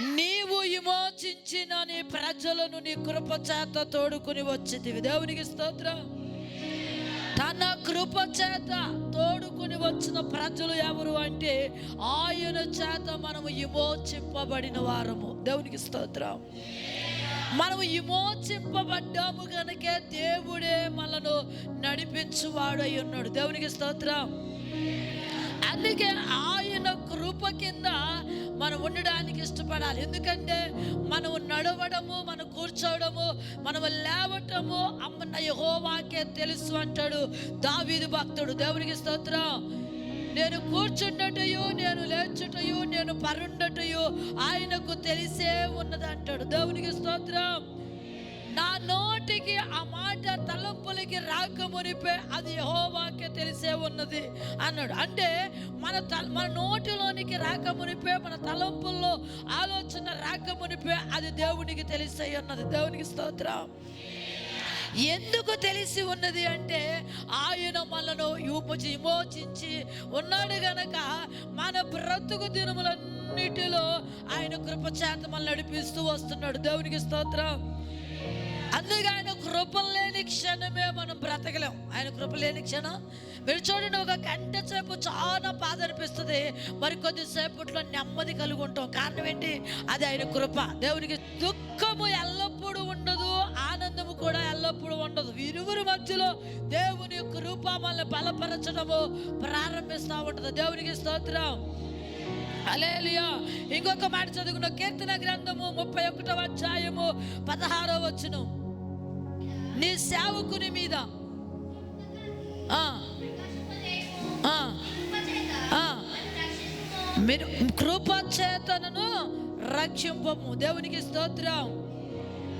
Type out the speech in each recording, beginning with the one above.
నీవు విమోచించిన నీ ప్రజలను నీ కృప చేత తోడుకుని వచ్చింది దేవునికి స్తోత్రం. తన కృప చేత తోడుకుని వచ్చిన ప్రజలు ఎవరు అంటే ఆయన చేత మనము విమోచింపబడిన వారము. దేవునికి స్తోత్రం. మనము విమోచింపబడ్డాము కనుకే దేవుడే మనను నడిపించువాడు అయి ఉన్నాడు. దేవునికి స్తోత్రం. అందుకే ఆయన కృప కింద మనం ఉండడానికి ఇష్టపడాలి. ఎందుకంటే మనం నడవడము మనం కూర్చోవడము మనం లేవటము అమ్మన్న యహోవాకే తెలుసు అంటాడు దావీదు భక్తుడు. దేవునికి స్తోత్రం. నేను కూర్చుండటయు నేను లేచుటయు నేను పరుండటయు ఆయనకు తెలిసే ఉన్నది అంటాడు. దేవునికి స్తోత్రం. నా నోటికి ఆ మాట తలంపులకి రాకమునిపే అది యహోవాకే తెలిసే ఉన్నది అన్నాడు. అంటే మన త మన నోటిలోనికి రాకమునిపే మన తలంపుల్లో ఆలోచన రాకమునిపే అది దేవునికి తెలిసే ఉన్నది. దేవునికి స్తోత్రం. ఎందుకు తెలిసి ఉన్నది అంటే ఆయన మనను యూపచి విమోచించి ఉన్నాడు గనక మన బ్రతుకు దినములన్నిటిలో ఆయన కృపచేత మనల్ని నడిపిస్తూ వస్తున్నాడు. దేవునికి స్తోత్రం. అందుకే ఆయన కృప లేని క్షణమే మనం బ్రతకలేం. ఆయన కృప లేని క్షణం. మీరు చూడండి ఒక గంట సేపు చాలా బాధ అనిపిస్తుంది. మరి కొద్దిసేపట్లో నెమ్మది కలిగి ఉంటాం కారణం ఏంటి? అది ఆయన కృప. దేవునికి దుఃఖము ఎల్లప్పుడూ ఉండదు ఆనందము కూడా ఎల్లప్పుడూ ఉండదు. ఇరువురి మధ్యలో దేవుని కృప మనల్ని బలపరచడము ప్రారంభిస్తూ ఉంటుంది. దేవునికి స్తోత్రం. హలేలియా ఇంకొక మాట చదువుకున్న కీర్తన గ్రంథము ముప్పై ఒకటవ అధ్యాయము పదహారో వచ్చును నీ సేవకుని మీద. మీరు కృపచేతనను రక్షింపము. దేవునికి స్తోత్రం.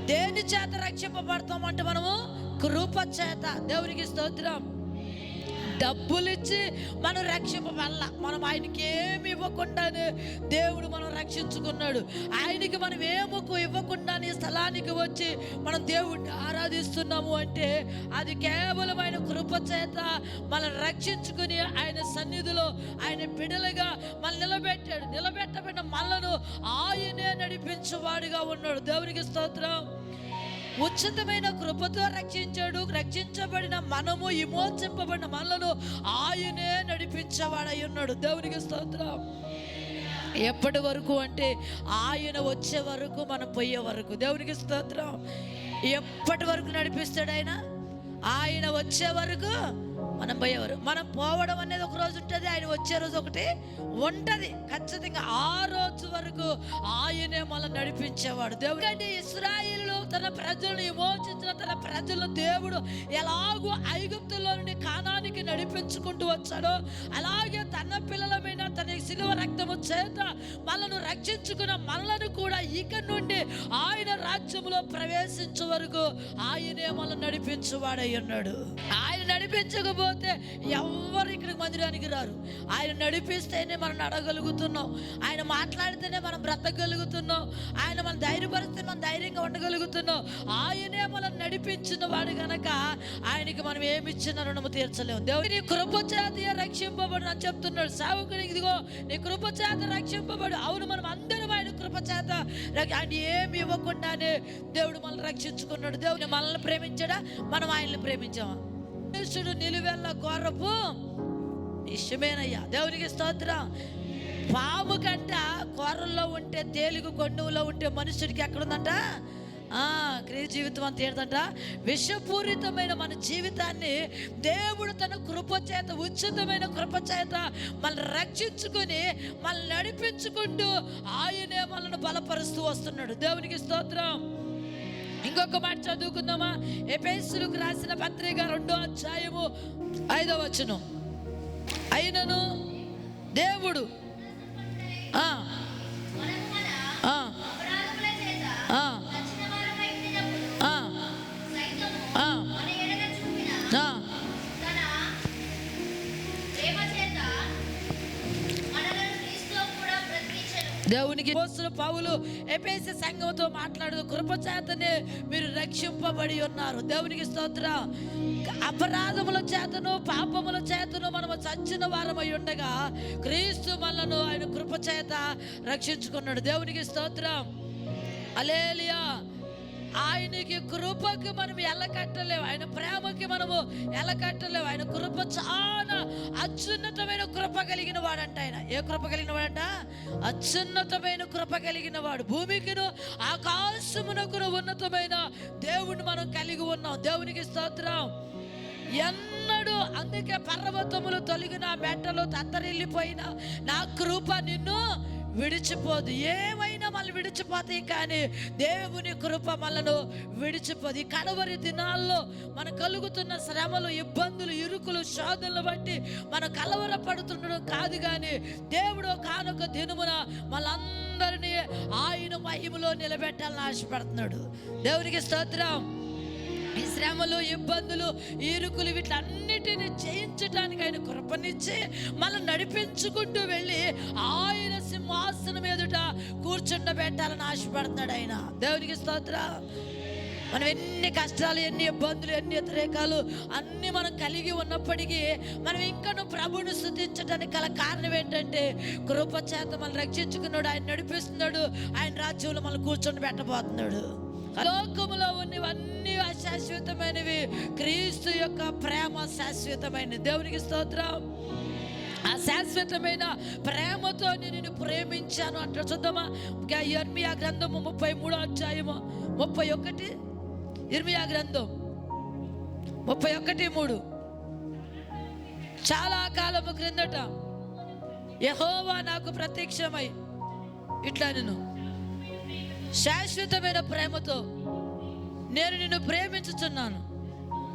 దేని చేత రక్షింపబడతామంటే మనము కృపచేత దేవునికి స్తోత్రం. డబ్బులు ఇచ్చి మనం రక్షింపబల్ల మనం ఆయనకి ఏమి ఇవ్వకుండానే దేవుడు మనం రక్షించుకున్నాడు. ఆయనకి మనం ఏముకు ఇవ్వకుండానే స్థలానికి వచ్చి మనం దేవుడిని ఆరాధిస్తున్నాము అంటే అది కేవలం ఆయన కృప చేత మనం రక్షించుకుని ఆయన సన్నిధిలో ఆయన బిడలుగా మన నిలబెట్టాడు. నిలబెట్టబడిన మనలను ఆయనే నడిపించేవాడుగా ఉన్నాడు. దేవునికి స్తోత్రం. ఉచితమైన కృపతో రక్షించాడు రక్షించబడిన మనము విమోచింపబడిన మనలను ఆయనే నడిపించేవాడై ఉన్నాడు. దేవునికి స్తోత్రం. ఎప్పటి వరకు అంటే ఆయన వచ్చే వరకు మనం పోయే వరకు. దేవునికి స్తోత్రం. ఎప్పటి వరకు నడిపిస్తాడు ఆయన? ఆయన వచ్చే వరకు మనం పోయేవారు. మనం పోవడం అనేది ఒక రోజు ఉంటుంది ఆయన వచ్చే రోజు ఒకటి ఉంటుంది. ఖచ్చితంగా ఆ రోజు వరకు ఆయనే మనం నడిపించేవాడు. దేవుడు అంటే ఇస్రాయిల్ తన ప్రజలను విమోచించిన తన ప్రజలను దేవుడు ఎలాగో ఐగుప్తులో నుండి కానానికి నడిపించుకుంటూ వచ్చాడో అలాగే తన పిల్లల మీద తన శిలువ రక్తము చేత మనను రక్షించుకున్న మనలను కూడా ఇక నుండి ఆయన రాజ్యంలో ప్రవేశించే వరకు ఆయనే మనం నడిపించువాడై ఉన్నాడు. ఆయన నడిపించకపోతే ఎవ్వరు ఇక్కడికి మందిరానికి రారు? ఆయన నడిపిస్తేనే మనం నడగలుగుతున్నాం ఆయన మాట్లాడితేనే మనం బ్రతకగలుగుతున్నాం. ఆయన మనం ధైర్యపరిస్తే మనం ధైర్యంగా ఉండగలుగుతున్నాం. ఆయనే మనం నడిపించిన వాడు గనక ఆయనకి మనం ఏమి ఇచ్చిన రుణము తీర్చలేము. దేవుని నీ రక్షింపబడు అని చెప్తున్నాడు. సేవకుడు ఇదిగో నీ కృపచేత రక్షింపబడు. అవును మనం అందరం ఆయన కృపచాత ఆయన ఏమి ఇవ్వకుండానే దేవుడు మనల్ని రక్షించుకున్నాడు. దేవుని మనల్ని ప్రేమించాడా? మనం ఆయన్ని ప్రేమించామా? మనుషుడు నిలువెల్ల గొర్రపు? నిశ్చయమేనయ్యా. దేవునికి స్తోత్రం. పాము కంట కూరల్లో ఉంటే తేలుగు కొండువులో ఉంటే మనుషుడికి ఎక్కడుందంట? క్రియ జీవితం అంత ఏంటంట విషపూరితమైన మన జీవితాన్ని దేవుడు తన కృపచేత ఉచితమైన కృపచేత మనల్ని రక్షించుకొని మనల్ని నడిపించుకుంటూ ఆయనే మనల్ని బలపరుస్తూ వస్తున్నాడు. దేవునికి స్తోత్రం. ఇంకొక మాట చదువుకుందామా? ఎపెన్సులకు రాసిన పత్రిక రెండో అధ్యాయము ఐదో వచనం. అయినను దేవుడు ఆ, ఆ, ఆ, దేవునికి పోస్తున్న పావులు ఎపేసి సంఘంతో మాట్లాడుతూ కృపచేతనే మీరు రక్షింపబడి ఉన్నారు. దేవునికి స్తోత్ర. అపరాధముల చేతను పాపముల చేతను మనము చచ్చిన వారమై ఉండగా క్రీస్తు మనను ఆయన కృపచేత రక్షించుకున్నాడు. దేవునికి స్తోత్రం. అలేలియా ఆయనకి కృపకి మనం ఎలకట్టలేము ఆయన ప్రేమకి మనము ఎలకట్టలేము ఆయన కృప చాలా అత్యున్నతమైన కృప కలిగిన వాడంట ఆయన. ఏ కృప కలిగిన వాడంట? అత్యున్నతమైన కృప కలిగిన వాడు. భూమికిను ఆకాశమునకును ఉన్నతమైన దేవుని మనం కలిగి ఉన్నాం. దేవునికి స్తోత్రం. ఎన్నడు అందుకే పర్వతములు తొలగిన మెట్టలు తత్తరిల్లిపోయిన నా కృప నిన్ను విడిచిపోదు. ఏమైనా మళ్ళీ విడిచిపోతాయి కానీ దేవుని కృప మనను విడిచిపోదు. కడవరి దినాల్లో మన కలుగుతున్న శ్రమలు ఇబ్బందులు ఇరుకులు శోధనలు బట్టి మన కలవర పడుతుండడం కాదు కానీ దేవుడు కానుక దినమున మనందరినీ ఆయన మహిమలో నిలబెట్టాలని ఆశపడుతున్నాడు. దేవునికి స్తోత్రం. ఈ శ్రమలు ఇబ్బందులు ఈరుకులు వీటన్నిటిని జయించడానికి ఆయన కృపనిచ్చి మనం నడిపించుకుంటూ వెళ్ళి ఆయన సింహాసనం ఎదుట కూర్చుండబెట్టాలని ఆశపడుతున్నాడు ఆయన. దేవునికి స్తోత్ర. మనం ఎన్ని కష్టాలు ఎన్ని ఇబ్బందులు ఎన్ని వ్యతిరేకాలు అన్నీ మనం కలిగి ఉన్నప్పటికీ మనం ఇంకను ప్రభుని స్థుతించడానికి గల కారణం ఏంటంటే కృపచేత మనం రక్షించుకున్నాడు ఆయన నడిపిస్తున్నాడు ఆయన రాజ్యంలో మనం కూర్చొని పెట్టబోతున్నాడు. లోకములో ఉన్నవన్నీ అశాశ్వతమైనవి. క్రీస్తు యొక్క ప్రేమ శాశ్వతమైనది. దేవునికి స్తోత్రం. ఆ శాశ్వతమైన ప్రేమతో నేను ప్రేమించాను అంటే చూద్దామా? ఇంకా ఇర్మియా గ్రంథము ముప్పై మూడో అధ్యాయము ముప్పై ఒకటి. ఇర్మియా గ్రంథం ముప్పై ఒకటి మూడు. చాలా కాలము క్రిందట యహోవా నాకు ప్రత్యక్షమై ఇట్లా నేను శాశ్వతమైన ప్రేమతో నేను నిన్ను ప్రేమించుచున్నాను.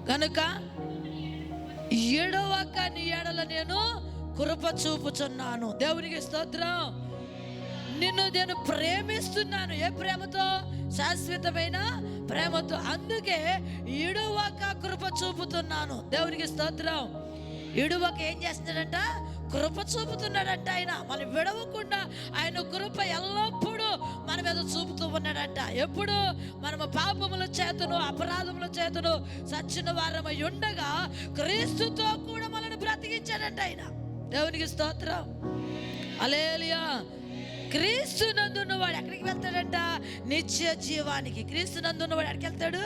కనుక ఏడవక నీ ఏడల నేను కృప చూపుచున్నాను. దేవునికి స్తోత్రం. నిన్ను నేను ప్రేమిస్తున్నాను. ఏ ప్రేమతో? శాశ్వతమైన ప్రేమతో. అందుకే ఇడువక కృప చూపుతున్నాను. దేవునికి స్తోత్రం. ఇడువక ఏం చేస్తున్నాడంట? కృప చూపుతున్నాడంట ఆయన. మనం విడవకుండా ఆయన కృప ఎల్లప్పుడూ మన మీద చూపుతూ ఉన్నాడంట. ఎప్పుడు? మనము పాపముల చేతను అపరాధముల చేతను సచ్చిన వారమై ఉండగా క్రీస్తుతో కూడా మనల్ని బ్రతికించాడంట ఆయన. దేవునికి స్తోత్రం. అలేలియా క్రీస్తు నందున్నవాడు ఎక్కడికి వెళ్తాడంట? నిత్య జీవానికి. క్రీస్తు నందున్నవాడు ఎక్కడికి వెళ్తాడు?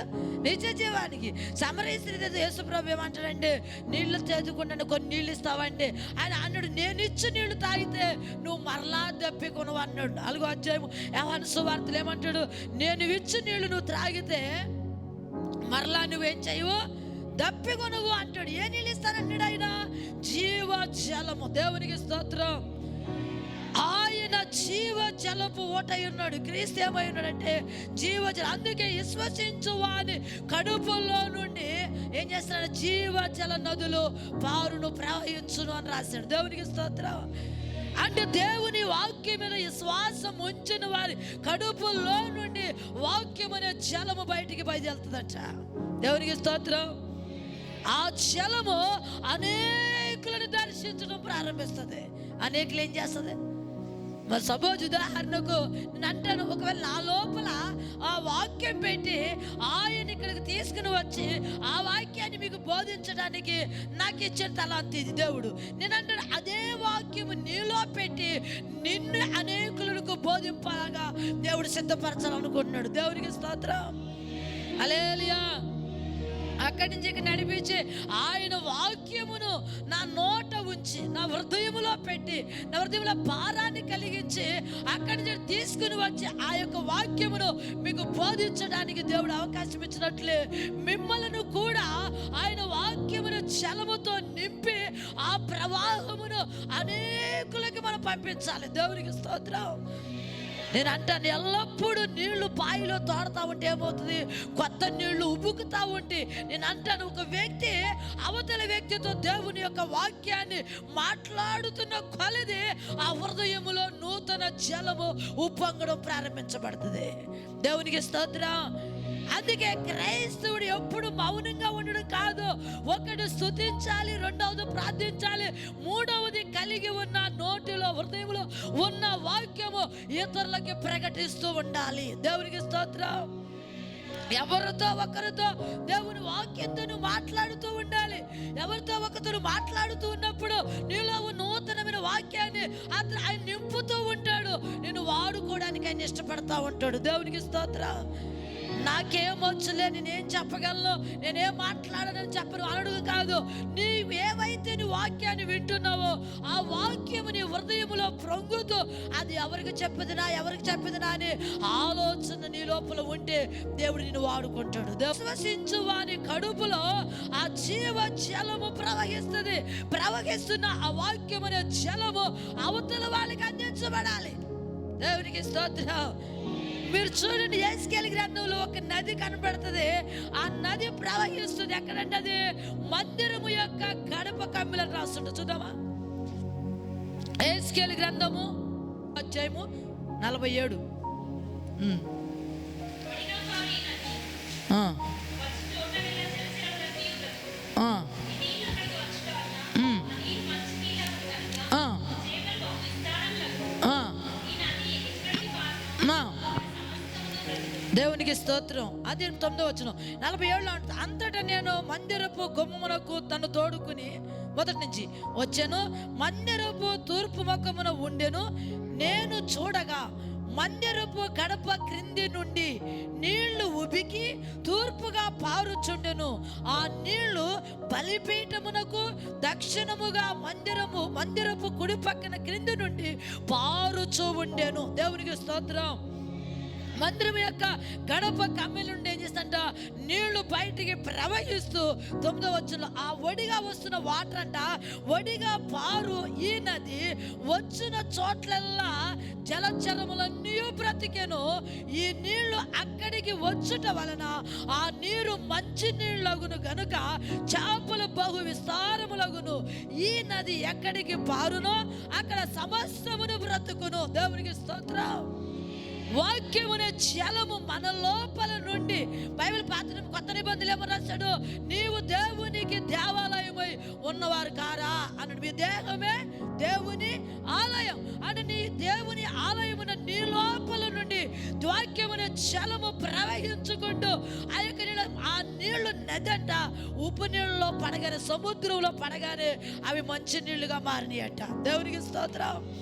నిత్య జీవానికి. సమరేశ్వరి యేసుప్రభు ఏమంటాడండి నీళ్ళు చేదుకుంటాను కొన్ని నీళ్ళు ఇస్తావండి ఆయన అన్నాడు నేను ఇచ్చి నీళ్ళు తాగితే నువ్వు మరలా దప్పికొనవు అన్నాడు. నాలుగో అధ్యాయం యవన సువార్తలు ఏమంటాడు నేను ఇచ్చి నీళ్ళు నువ్వు త్రాగితే మరలా నువ్వేం చేయవు? దప్పికొనువు అంటాడు. ఏ నీళ్ళు ఇస్తానంటాడు ఆయన? జీవ జలము దేవునికి స్తోత్రం. ఆయన జీవ జలపు ఓటై ఉన్నాడు. క్రీస్తు ఏమై ఉన్నాడంటే జీవ జల అందుకే విశ్వసించు వాని కడుపులో నుండి ఏం చేస్తున్నాడు? జీవ జల నదులు పారును ప్రవహించును అని రాశాడు. దేవునికి స్తోత్రం. అంటే దేవుని వాక్యం మీద విశ్వాసం ఉంచిన వారి కడుపులో నుండి వాక్యం అనే జలము బయటికి బయలుదేరుతుందట. దేవునికి స్తోత్రం. ఆ జలము అనేకులను దర్శించడం ప్రారంభిస్తుంది. అనేకులు ఏం చేస్తుంది? మరి సపోజ్ ఉదాహరణకు నేను అంటాను ఒకవేళ నా లోపల ఆ వాక్యం పెట్టి ఆయన ఇక్కడికి తీసుకుని వచ్చి ఆ వాక్యాన్ని మీకు బోధించడానికి నాకు ఇచ్చిన తలాంత ఇది దేవుడు. నేను అంటాను అదే వాక్యము నీలో పెట్టి నిన్ను అనేకులకు బోధింపగా దేవుడు సిద్ధపరచాలనుకుంటున్నాడు. దేవునికి స్తోత్రం. అలేలియా అక్కడి నుంచి నడిపించి ఆయన వాక్యమును నా నోట ఉంచి నా హృదయములో పెట్టి నా హృదయంలో భారాన్ని కలిగించి అక్కడి నుంచి తీసుకుని వచ్చి ఆ యొక్క వాక్యమును మీకు బోధించడానికి దేవుడు అవకాశం ఇచ్చినట్లే మిమ్మల్ని కూడా ఆయన వాక్యమును చలముతో నింపి ఆ ప్రవాహమును అనేకులకి మనం పంపించాలి. దేవునికి స్తోత్రం. నేను అంటాను ఎల్లప్పుడూ నీళ్ళు బావిలో తోడుతా ఉంటే ఏమవుతుంది? కొత్త నీళ్ళు ఉబుకుతా ఉంటే. నేను అంటాను ఒక వ్యక్తి అవతల వ్యక్తితో దేవుని యొక్క వాక్యాన్ని మాట్లాడుతున్న కొలది ఆ హృదయములో నూతన జలము ఉప్పొంగడం ప్రారంభించబడుతుంది. దేవునికి స్తోత్రం. అందుకే క్రైస్తవుడు ఎప్పుడు మౌనంగా ఉండడం కాదు. ఒకటి స్తుతించాలి రెండవది ప్రార్థించాలి మూడవది కలిగి ఉన్న నోటిలో హృదయంలో ఉన్న వాక్యము ఇతరులకి ప్రకటిస్తూ ఉండాలి. దేవునికి స్తోత్రం. ఎవరితో ఒకరితో దేవుని వాక్యంతో నువ్వు మాట్లాడుతూ ఉండాలి. ఎవరితో ఒకరితో మాట్లాడుతూ ఉన్నప్పుడు నీలో నూతనమైన వాక్యాన్ని అతను ఆయన నింపుతూ ఉంటాడు. నేను వాడుకోవడానికి ఆయన ఇష్టపడతా ఉంటాడు. దేవునికి స్తోత్రం. నాకేం వచ్చలే నేనేం చెప్పగలను నేనేం మాట్లాడనని చెప్పను అనడుగు కాదు. నీవు ఏవైతే నీ వాక్యాన్ని వింటున్నావో ఆ వాక్యము నీ హృదయములో ప్రొంగుతూ అది ఎవరికి చెప్పదినా ఎవరికి చెప్పదినా అని ఆలోచన నీ లోపల ఉంటే దేవుడు నిన్ను వాడుకుంటాడు. విశ్వసించు వాని కడుపులో ఆ జీవ జలము ప్రవహిస్తుంది. ప్రవహిస్తున్న ఆ వాక్యం అనే జలము అవతల వాళ్ళకి అందించబడాలి. దేవునికి స్తోత్రం. మీరు చూడండి ఏసుకేలి గ్రంథంలో ఒక నది కనబడుతుంది ఆ నది ప్రవహిస్తుంది. ఎక్కడంటే అది? మందిరము యొక్క గడప కమ్మిలని రాస్తుంటే చూద్దామా? ఏసుకేలి గ్రంథము అధ్యాయము నలభై ఏడు. ఆ. దేవునికి స్తోత్రం. అది తొమ్మిదో వచ్చిన నలభై ఏళ్ళు అంతటా నేను మందిరపు గుమ్మమునకు తను తోడుకుని మొదటి నుంచి వచ్చాను మందిరపు తూర్పు ముఖమున ఉండెను నేను చూడగా మందిరపు గడప క్రింది నుండి నీళ్ళు ఉబికి తూర్పుగా పారుచుండెను. ఆ నీళ్ళు బలిపీఠమునకు దక్షిణముగా మందిరము మందిరపు కుడి పక్కన క్రింది నుండి పారుచు ఉండెను. దేవునికి స్తోత్రం. మందిరం యొక్క గడప కమ్మి నుండి ఏం చేస్తంట నీళ్ళు బయటికి ప్రవహిస్తూ తొమ్మిదో వచ్చిన ఆ ఒడిగా వస్తున్న వాటర్ అంట ఒడిగా పారు ఈ నది వచ్చిన చోట్లల్లా జలచరములన్నీ బ్రతికెను. ఈ నీళ్ళు అక్కడికి వచ్చుట వలన ఆ నీరు మంచి నీళ్ళగును గనుక చేపలు బహు విస్తారములగును. ఈ నది ఎక్కడికి పారునో అక్కడ సమస్తమును బ్రతుకును. దేవునికి స్తోత్రం. వాక్యమునే జలము మన లోపల నుండి బైబిల్ పాత్ర కొత్త నిబంధనలు ఏమో రాశాడు? నీవు దేవునికి దేవాలయమై ఉన్నవారు కారా అన్నాడు. మీ దేహమే దేవుని ఆలయం. అంటే నీ దేవుని ఆలయమున నీ లోపల నుండి వాక్యమునే జలము ప్రవహించుకుంటూ ఆ యొక్క నీళ్ళ ఆ నీళ్ళు నదంట. ఉప్పు నీళ్ళలో పడగానే సముద్రంలో పడగానే అవి మంచి నీళ్ళుగా మారినాయట. దేవునికి స్తోత్రం.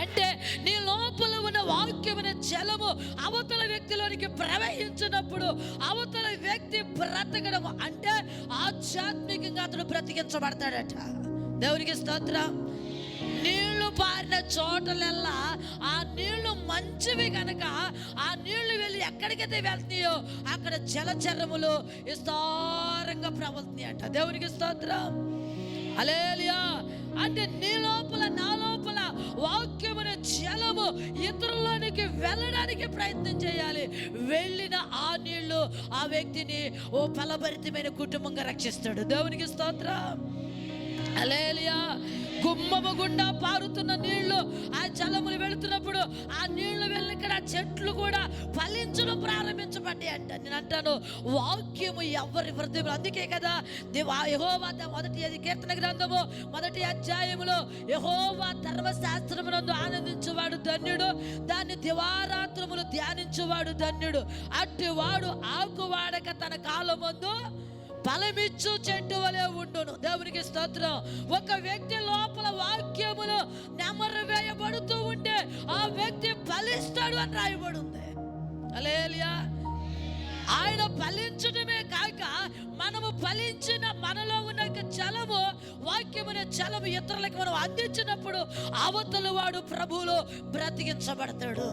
అంటే నీ లోపల ఉన్న వాక్యమైన జలము అవతల వ్యక్తిలోనికి ప్రవహించినప్పుడు అవతల వ్యక్తి బ్రతకడం అంటే ఆధ్యాత్మికంగా అతడు బ్రతికించబడతాడట. దేవునికి స్తోత్రం. నీళ్ళు పారిన చోటలల్లా ఆ నీళ్ళు మంచివి కనుక ఆ నీళ్ళు వెళ్ళి ఎక్కడికైతే వెళ్తాయో అక్కడ జలచరములు విస్తారంగా ప్రవలుతున్నాయి అంట దేవునికి స్తోత్రం. అలేలియా అంటే నీ లోపల నా వాక్యమైన జలము ఇతరులోనికి వెళ్ళడానికి ప్రయత్నం చేయాలి. వెళ్ళిన ఆ నీళ్ళు ఆ వ్యక్తిని ఓ ఫలభరితమైన కుటుంబంగా రక్షిస్తాడు. దేవునికి స్తోత్రం. అలేలియా గుమ్మము గుండా పారుతున్న నీళ్ళు ఆ జలము వెళుతున్నప్పుడు ఆ నీళ్ళు వెళ్ళి ఇక్కడ చెట్లు కూడా ఫలించడం ప్రారంభించబడ్డాయి అంట. నేను అంటాను వాక్యము ఎవరి హృదయం అందుకే కదా దేవా యహోవా మొదటి అది కీర్తన గ్రంథము మొదటి అధ్యాయములో యహోవా ధర్మశాస్త్రమునందు ఆనందించేవాడు ధన్యుడు దాన్ని దివారాత్రములు ధ్యానించేవాడు ధన్యుడు. అట్టివాడు ఆకువాడక వాడక తన కాలమందు ఫలమిచ్చు చెట్టు వలె ఉండును. దేవునికి స్తోత్రం. ఒక వ్యక్తి లోపల వాక్యములు నెమరు వేయబడుతూ ఉంటే ఆ వ్యక్తి ఫలిస్తాడు అని రాయబడి ఉంది అలేలియా ఆయన ఫలించడమే కాక మనము ఫలించిన మనలో ఉన్న చలము వాక్యమైన చలము ఇతరులకు మనం అందించినప్పుడు అవతల వాడు ప్రభువులో బ్రతికించబడతాడు.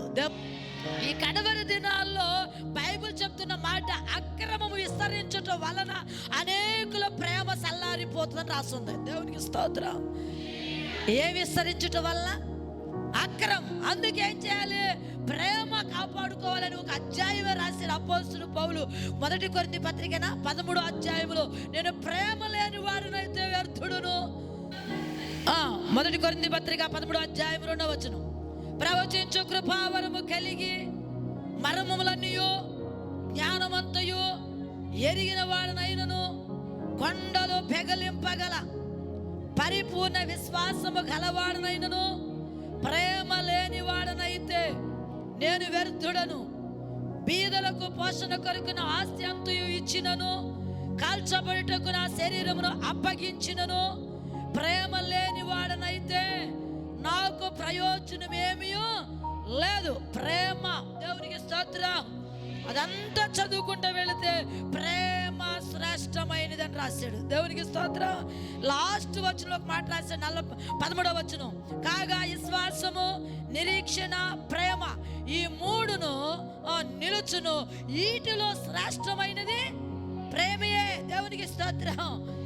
ఈ కడవరి దినాల్లో బైబిల్ చెప్తున్న మాట అక్క విస్తరించటం వలన అనేకుల ప్రేమ సల్లారిపోతుందని రాస్తుంది. దేవునికి స్తోత్రం. ఏ విస్తరించటం వల్ల? అక్రమం. అందుకేం చేయాలి? ప్రేమ కాపాడుకోవాలని ఒక అధ్యాయమే రాసిన అపోస్తులు పౌలు మొదటి కొరింది పత్రికన పదమూడు అధ్యాయములో నేను ప్రేమ లేని వారినైతే వ్యర్థుడును. ఆ, మొదటి కొరింది పత్రిక పదమూడు అధ్యాయం రెండవచ్చును ప్రవచించు కృపావరము కలిగి మర్మములన్నయో జ్ఞానమంతయు ఎరిగిన వాడనైనను కొండలు పెగలింపగల పరిపూర్ణ విశ్వాసము గలవాడనైనను ప్రేమ లేని వాడనైతే నేను వ్యర్థుడను. బీదలకు పోషణ కొరకు నా ఆస్తి అంతయు ఇచ్చినను కాల్చబడుటకు నా శరీరమును అప్పగించినను. ప్రేమ లేని వాడనైతే నాకు ప్రయోజనమేమీ లేదు. ప్రేమ దేవునికి స్తోత్రం. అదంతా చదువుకుంటూ వెళితే ప్రేమ శ్రేష్టమైనది అని రాశాడు. దేవునికి స్తోత్రం. లాస్ట్ వచ్చిన ఒక మాట రాశాడు. నల్ల పదమూడవ వచ్చును కాగా విశ్వాసము నిరీక్షణ ప్రేమ ఈ మూడును నిలుచును. వీటిలో శ్రేష్టమైనది ప్రేమయే. దేవునికి స్తోత్రం.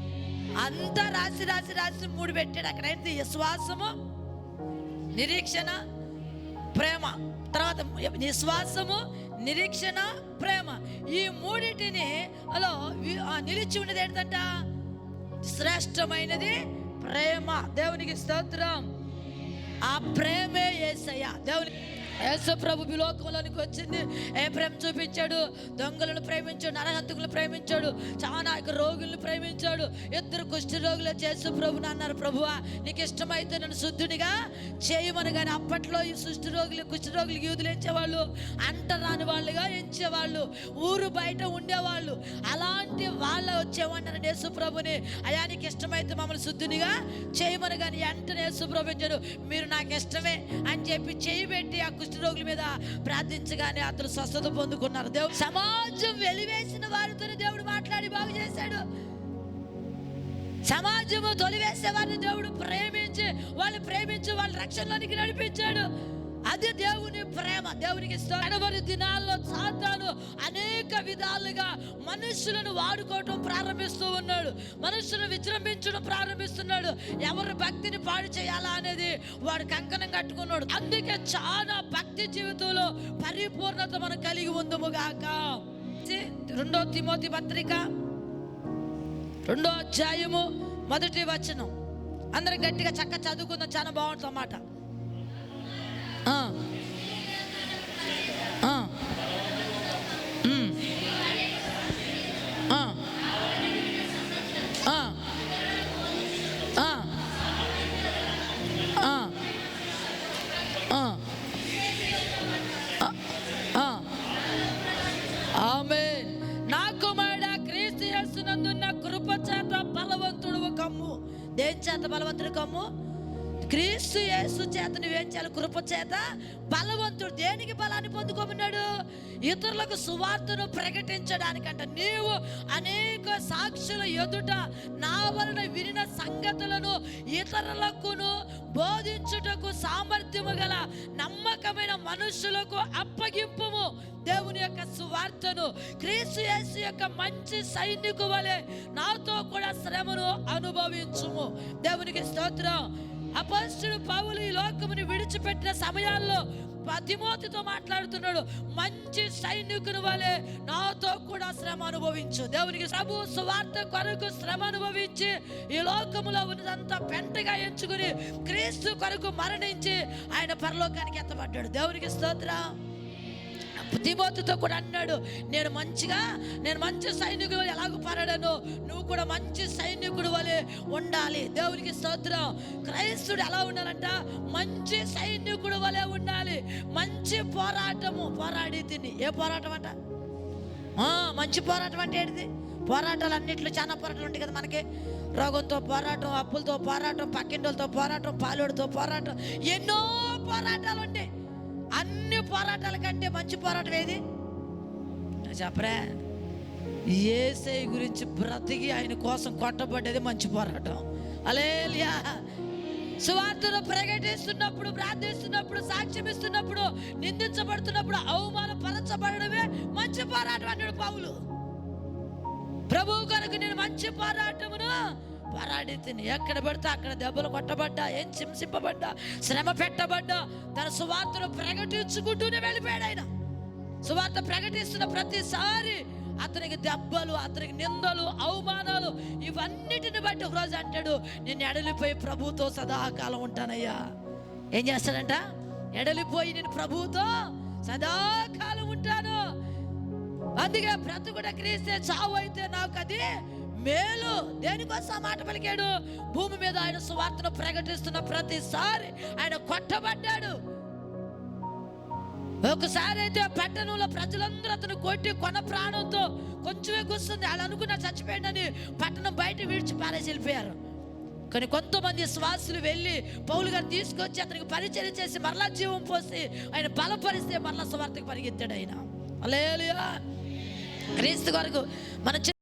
అంతా రాసి రాసి రాసి మూడు పెట్టాడు అక్కడ. ఏంటి? విశ్వాసము నిరీక్షణ ప్రేమ. తర్వాత విశ్వాసము నిరీక్షణ ప్రేమ. ఈ మూడింటిని అలా ఆ నిలిచి ఉన్నది ఏంటంట? శ్రేష్టమైనది ప్రేమ. దేవునికి స్తోత్రం. ఆ ప్రేమే ఏసయ్య. దేవునికి యేసు ప్రభు ఈ లోకంలోనికి వచ్చింది. ఏ ప్రేమ చూపించాడు? దొంగలను ప్రేమించాడు నరహంతకులను ప్రేమించాడు చాలా యొక్క రోగులను ప్రేమించాడు ఇద్దరు కుష్టి రోగులు చేసు ప్రభుని అన్నారు. ప్రభువా నీకు ఇష్టమైతే నన్ను శుద్ధునిగా చేయమని కానీ అప్పట్లో ఈ సుష్టి రోగులు కుష్టి రోగులు యూదులు ఎంచేవాళ్ళు అంటరాని వాళ్ళుగా ఎంచేవాళ్ళు ఊరు బయట ఉండేవాళ్ళు. అలాంటి వాళ్ళ వచ్చేవాడినారు యేసు ప్రభుని. అయా నీకు ఇష్టమైతే మమ్మల్ని శుద్ధునిగా చేయమని కానీ వెంటనే యేసు ప్రభు మీరు నాకు ఇష్టమే అని చెప్పి చేయి పెట్టి ఆ కుష్ఠరోగుల మీద ప్రార్థించగానే అతను స్వస్థత పొందుకున్నారు. దేవుడు సమాజం వెలివేసిన వారితో దేవుడు మాట్లాడి బాగు చేశాడు. సమాజము తొలివేసే వారిని దేవుడు ప్రేమించి వాళ్ళు ప్రేమించి వాళ్ళ రక్షణలోనికి నడిపించాడు. అది దేవుని ప్రేమ దేవునికి కడవరి దినాల్లో సాతాను అనేక విధాలుగా మనుషులను వాడుకోవటం ప్రారంభిస్తూ ఉన్నాడు. మనుషులను విజృంభించడం ప్రారంభిస్తున్నాడు. ఎవరు భక్తిని పాడు చేయాలా అనేది వాడు కంకణం కట్టుకున్నాడు. అందుకే చాలా భక్తి జీవితంలో పరిపూర్ణత మనం కలిగి ఉందముగాక రెండో తిమోతి పత్రిక రెండో అధ్యాయము మొదటి వచనం. అందరం గట్టిగా చక్క చదువుకుందాం చాలా బాగుంటుంది అన్నమాట. ఆ. ఆ. చేత బలవంతుడు దేనికి బలాన్ని పొందుకోమన్నాడు? ఇతరులకు సువార్తను ప్రకటించడానికంట. నీవు అనేక సాక్షుల ఎదుట నా వలన వినిన సంగతులను ఇతరులకును బోధించుటకు సామర్థ్యము గల నమ్మకమైన మనుషులకు అప్పగింపుము. దేవుని యొక్క సువార్తను క్రీస్తు యేసు యొక్క మంచి సైనికు వలె నాతో కూడా శ్రమను అనుభవించుము. దేవునికి స్తోత్రం. అపస్తుడు పౌలు ఈ లోకముని విడిచిపెట్టిన సమయాల్లో పదిమోతితో మాట్లాడుతున్నాడు. మంచి సైనికుని వలె నాతో కూడా శ్రమ అనుభవించు. దేవునికి ప్రభు సువార్త కొరకు శ్రమ అనుభవించి ఈ లోకములో ఉన్నదంతా పెంటగా ఎంచుకుని క్రీస్తు కొరకు మరణించి ఆయన పరలోకానికి ఎత్తబడ్డాడు. దేవునికి స్తోత్రం. దిబోతుతో కూడా అన్నాడు నేను మంచిగా నేను మంచి సైనికుడు వలె ఎలాగ పరడను? నువ్వు కూడా మంచి సైనికుడు వలె ఉండాలి. దేవునికి స్తోత్రం. క్రైస్తుడు ఎలా ఉండాలంట? మంచి సైనికుడు వలె ఉండాలి. మంచి పోరాటము. పోరాడి తిని. ఏ పోరాటం అంట? మంచి పోరాటం అంటే ఏంటిది? పోరాటాలు అన్నింటిలో చాలా పోరాటాలు ఉంటాయి కదా మనకి. రోగంతో పోరాటం అప్పులతో పోరాటం పక్కింటోళ్ళతో పోరాటం పాలోడితో పోరాటం. ఎన్నో పోరాటాలు ఉంటాయి అన్ని పోరాటాల కంటే మంచి పోరాటం ఏది? చెప్పరా? ఏసై గురించి బ్రతికి ఆయన కోసం కొట్టబడ్డది మంచి పోరాటం. అలేలియా సువార్తను ప్రకటిస్తున్నప్పుడు ప్రార్థిస్తున్నప్పుడు సాక్ష్యం ఇస్తున్నప్పుడు నిందించబడుతున్నప్పుడు అవమానపరచబడమే మంచి పోరాటం అన్నాడు పావులు ప్రభు కొరకు నేను మంచి పోరాటమును పరాడి తిని ఎక్కడ పడితే అక్కడ దెబ్బలు కొట్టబడ్డా ఏం చింసింపబడ్డా శ్రమ పెట్టబడ్డా తన సువార్తను ప్రకటించుకుంటూనే వెళ్ళిపోయాడు ఆయన. సువార్త ప్రకటిస్తున్న ప్రతిసారి అతనికి దెబ్బలు అతనికి నిందలు అవమానాలు ఇవన్నిటిని బట్టి ఒకరోజు అంటాడు నేను ఎడలిపోయి ప్రభుతో సదాకాలం ఉంటానయ్యా. ఏం చేస్తాడంట? ఎడలిపోయి నేను ప్రభుతో సదాకాలం ఉంటాను. అందుకే బ్రతుకుడ క్రీస్తే చావు అయితే నాకు అది మేలు దేనికోసం ఆ మాట పలికాడు? భూమి మీద ఆయన సువార్తను ప్రకటిస్తున్న ప్రతిసారి ఆయన కొట్టబడ్డాడు. ఒకసారి అయితే పట్టణంలో ప్రజలందరూ అతను కొట్టి కొన ప్రాణంతో కొంచెమే కూస్తుంది అలా అనుకున్న చచ్చిపోయిందని పట్టణం బయట విడిచి పారేసి వెళ్ళిపోయారు. కానీ కొంతమంది శ్వాసులు వెళ్ళి పౌలు గారు తీసుకొచ్చి అతనికి పరిచయం చేసి మరలా జీవం పోసి ఆయన బలపరిస్తే మరలా స్వార్థకు పరిగెత్తాడు ఆయన. అలేలుయా క్రీస్తు కొరకు మన చిన్న